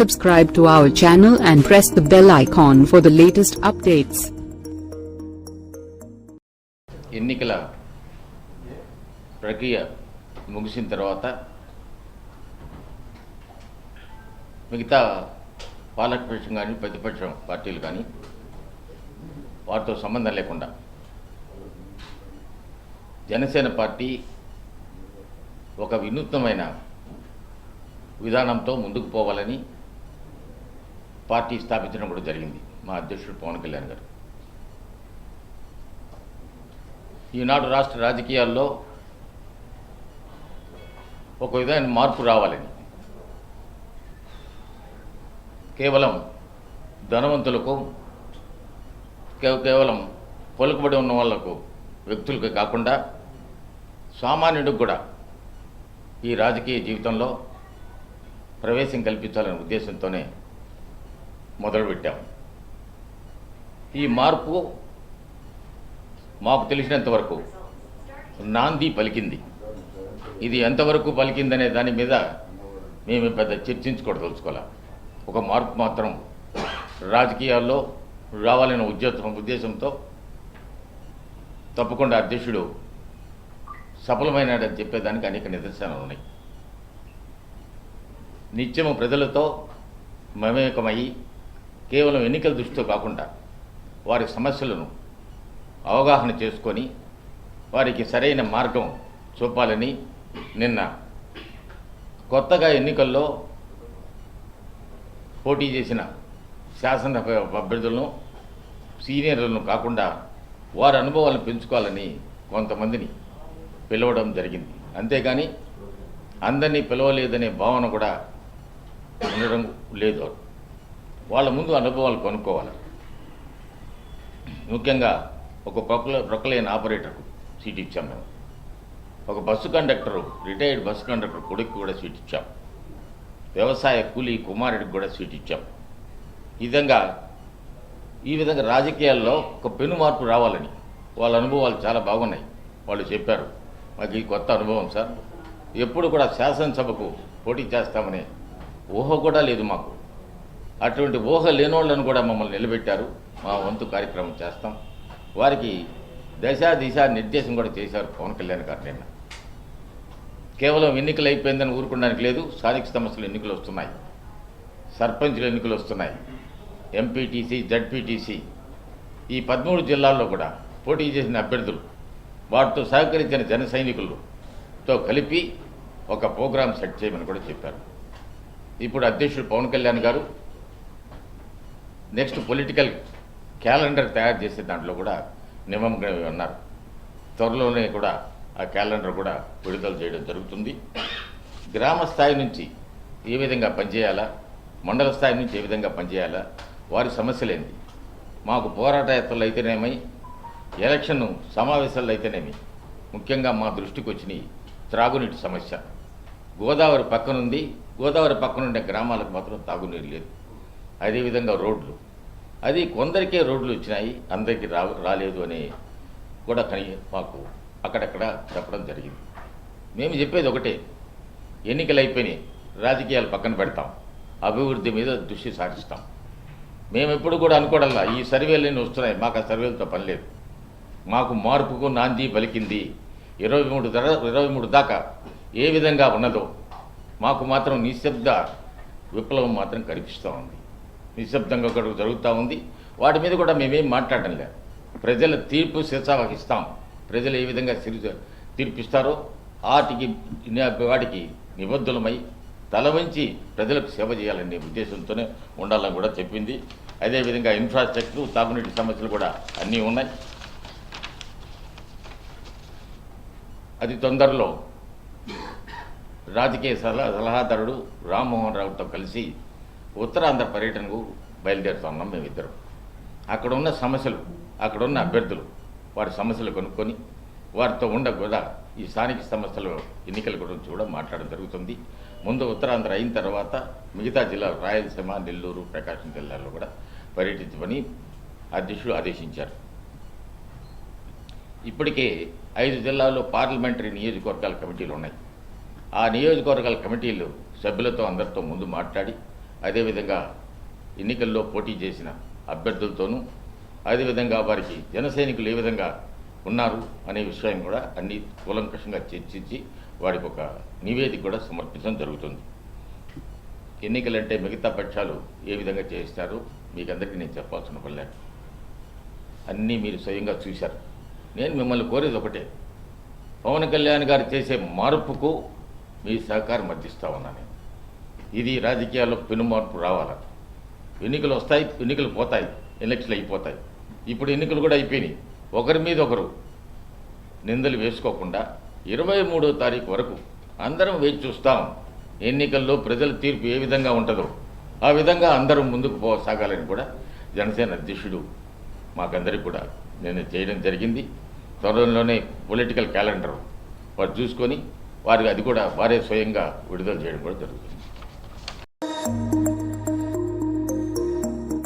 subscribe to our channel and press the bell icon for the latest updates. ఎన్నికల ప్రక్రియ ముగిసిన తర్వాత మిగతా పాలకపక్షం కానీ ప్రతిపక్షం పార్టీలు కానీ వారితో సంబంధం లేకుండా జనసేన పార్టీ ఒక వినూత్నమైన విధానంతో ముందుకు పోవాలని పార్టీ స్థాపించడం కూడా జరిగింది. మా అధ్యక్షుడు పవన్ కళ్యాణ్ గారు. ఈనాడు రాష్ట్ర రాజకీయాల్లో ఒక విధమైన మార్పు రావాలని. కేవలం ధనవంతులకు కేవలం పలుకుబడి ఉన్న వాళ్ళకు వ్యక్తులకు కాకుండా సామాన్యుడికి కూడా ఈ రాజకీయ జీవితంలో ప్రవేశం కల్పించాలనే ఉద్దేశంతోనే మొదలుపెట్టాం. ఈ మార్పు మాకు తెలిసినంతవరకు నాంది పలికింది. ఇది ఎంతవరకు పలికిందనే దాని మీద మేము పెద్ద చర్చించుకోవడదలుచుకోలే ఒక మార్పు మాత్రం రాజకీయాల్లో రావాలనే ఉద్యోగం ఉద్దేశంతో తప్పకుండా అధ్యక్షుడు సఫలమైనాడని చెప్పేదానికి అనేక నిదర్శనాలు ఉన్నాయి. నిత్యము ప్రజలతో మమేకమయ్యి కేవలం ఎన్నికల దృష్టితో కాకుండా వారి సమస్యలను అవగాహన చేసుకొని వారికి సరైన మార్గం చూపాలని నిన్న కొత్తగా ఎన్నికల్లో పోటీ చేసిన శాసన అభ్యర్థులను సీనియర్లను కాకుండా వారి అనుభవాలను పెంచుకోవాలని కొంతమందిని పిలవడం జరిగింది. అంతేగాని అందరినీ పిలవలేదనే భావన కూడా ఉండడం లేదు. వాళ్ళ ముందు అనుభవాలు కొనుక్కోవాలి. ముఖ్యంగా ఒక ప్రొక్ల ప్రొక్లైన్ ఆపరేటర్కు సీట్ ఇచ్చాం మేము. ఒక bus conductor retired bus conductor కొడుకు కూడా సీట్ ఇచ్చాం. వ్యవసాయ కూలీ కుమారుడికి కూడా సీట్ ఇచ్చాం. ఈ విధంగా ఈ విధంగా రాజకీయాల్లో ఒక పెను మార్పు రావాలని వాళ్ళ అనుభవాలు చాలా బాగున్నాయి. వాళ్ళు చెప్పారు మాకు ఈ కొత్త అనుభవం సార్. ఎప్పుడు కూడా శాసనసభకు పోటీ చేస్తామనే ఊహ కూడా లేదు మాకు. అటువంటి ఊహ లేనోళ్ళను కూడా మమ్మల్ని నిలబెట్టారు. మా వంతు కార్యక్రమం చేస్తాం. వారికి దశ దిశ నిర్దేశం కూడా చేశారు పవన్ కళ్యాణ్ గారు నిన్న. కేవలం ఎన్నికలు అయిపోయిందని ఊరుకోవడానికి లేదు స్థానిక సమస్యలు ఎన్నికలు వస్తున్నాయి. సర్పంచులు ఎన్నికలు వస్తున్నాయి. ఎంపీటీసీ జడ్పీటీసీ ఈ పదమూడు జిల్లాల్లో కూడా పోటీ చేసిన అభ్యర్థులు వాటితో సహకరించిన జన సైనికులతో కలిపి ఒక ప్రోగ్రాం సెట్ చేయమని కూడా చెప్పారు. ఇప్పుడు అధ్యక్షుడు పవన్ కళ్యాణ్ గారు నెక్స్ట్ పొలిటికల్ క్యాలెండర్ తయారు చేసే దాంట్లో కూడా నిమగ్నమై ఉన్నారు. త్వరలోనే కూడా ఆ క్యాలెండర్ కూడా విడుదల చేయడం జరుగుతుంది. గ్రామ స్థాయి నుంచి ఏ విధంగా పనిచేయాలా? మండల స్థాయి నుంచి ఏ విధంగా పనిచేయాలా? వారి సమస్యలేంది మాకు పోరాట యాత్రలు అయితేనేమి? ఎలక్షన్ సమావేశాలు అయితేనేమి? ముఖ్యంగా మా దృష్టికి వచ్చినాయి త్రాగునీటి సమస్య. గోదావరి పక్కనుంది. గోదావరి పక్కనుండే గ్రామాలకు మాత్రం తాగునీరు లేదు. అదేవిధంగా రోడ్లు. అది కొందరికే రోడ్లు వచ్చినాయి అందరికీ రా రాలేదు అని కూడా కని మాకు అక్కడక్కడ చెప్పడం జరిగింది. మేము చెప్పేది ఒకటే ఎన్నికలు అయిపోయినాయి రాజకీయాలు పక్కన పెడతాం అభివృద్ధి మీద దృష్టి సారిస్తాం. మేము ఎప్పుడు కూడా అనుకోవడంలా ఈ సర్వేలన్నీ వస్తున్నాయి మాకు ఆ సర్వేలతో పని లేదు. మాకు మార్పుకు నాంది పలికింది. ఇరవై మూడు ధర ఇరవై మూడు దాకా ఏ విధంగా ఉన్నదో మాకు మాత్రం నిశ్శబ్ద విప్లవం మాత్రం కనిపిస్తూ ఉంది. నిశ్శబ్దంగా ఒకటి జరుగుతూ ఉంది. వాటి మీద కూడా మేమేం మాట్లాడడం లేదు. ప్రజల తీర్పు శిరసావహిస్తాం. ప్రజలు ఏ విధంగా తీర్పిస్తారో వాటికి వాటికి నిబద్ధులమై తల వంచి ప్రజలకు సేవ చేయాలనే ఉద్దేశంతోనే ఉండాలని కూడా చెప్పింది. అదేవిధంగా ఇన్ఫ్రాస్ట్రక్చర్ తాగునీటి సమస్యలు కూడా అన్నీ ఉన్నాయి. అది తొందరలో రాజకీయ సలహా సలహాదారుడు రామ్మోహన్ రావుతో కలిసి ఉత్తరాంధ్ర పర్యటనకు బయలుదేరుతున్నాం మేమిద్దరం. అక్కడ ఉన్న సమస్యలు అక్కడ ఉన్న అభ్యర్థులు వారి సమస్యలు కొనుక్కొని వారితో ఉండ కూడా ఈ స్థానిక సమస్యలు ఎన్నికల గురించి కూడా మాట్లాడడం జరుగుతుంది. ముందు ఉత్తరాంధ్ర అయిన తర్వాత మిగతా జిల్లాలు రాయలసీమ నెల్లూరు ప్రకాశం జిల్లాల్లో కూడా పర్యటించమని అధ్యక్షుడు ఆదేశించారు. ఇప్పటికే ఐదు జిల్లాల్లో పార్లమెంటరీ నియోజకవర్గాల కమిటీలు ఉన్నాయి. ఆ నియోజకవర్గాల కమిటీలు సభ్యులతో అందరితో ముందు మాట్లాడి అదేవిధంగా ఎన్నికల్లో పోటీ చేసిన అభ్యర్థులతోనూ అదేవిధంగా వారికి జనసైనికులు ఏ విధంగా ఉన్నారు అనే విషయం కూడా అన్ని కూలంకషంగా చర్చించి వారికి ఒక నివేదిక కూడా సమర్పించడం జరుగుతుంది. ఎన్నికలంటే మిగతా పక్షాలు ఏ విధంగా చేయిస్తారు మీకు అందరికీ నేను చెప్పాల్సిన పని అన్నీ మీరు స్వయంగా చూశారు. నేను మిమ్మల్ని కోరేది ఒకటే పవన్ కళ్యాణ్ గారు చేసే మార్పుకు మీ సహకారం అందిస్తా ఉన్నాను ఇది రాజకీయాల్లో పెను మార్పు రావాలి? ఎన్నికలు వస్తాయి ఎన్నికలు పోతాయి ఎలక్షన్లు అయిపోతాయి. ఇప్పుడు ఎన్నికలు కూడా అయిపోయినాయి. ఒకరి మీద ఒకరు నిందలు వేసుకోకుండా ఇరవై మూడో తారీఖు వరకు అందరం వేచి చూస్తాం ఎన్నికల్లో ప్రజల తీర్పు ఏ విధంగా ఉంటుందో. ఆ విధంగా అందరం ముందుకు పో సాగాలని కూడా జనసేన అధ్యక్షుడు మాకందరికి కూడా నేను చేయడం జరిగింది. త్వరలోనే పొలిటికల్ క్యాలెండర్ వారు చూసుకొని వారికి అది కూడా వారే స్వయంగా విడుదల చేయడం కూడా జరుగుతుంది.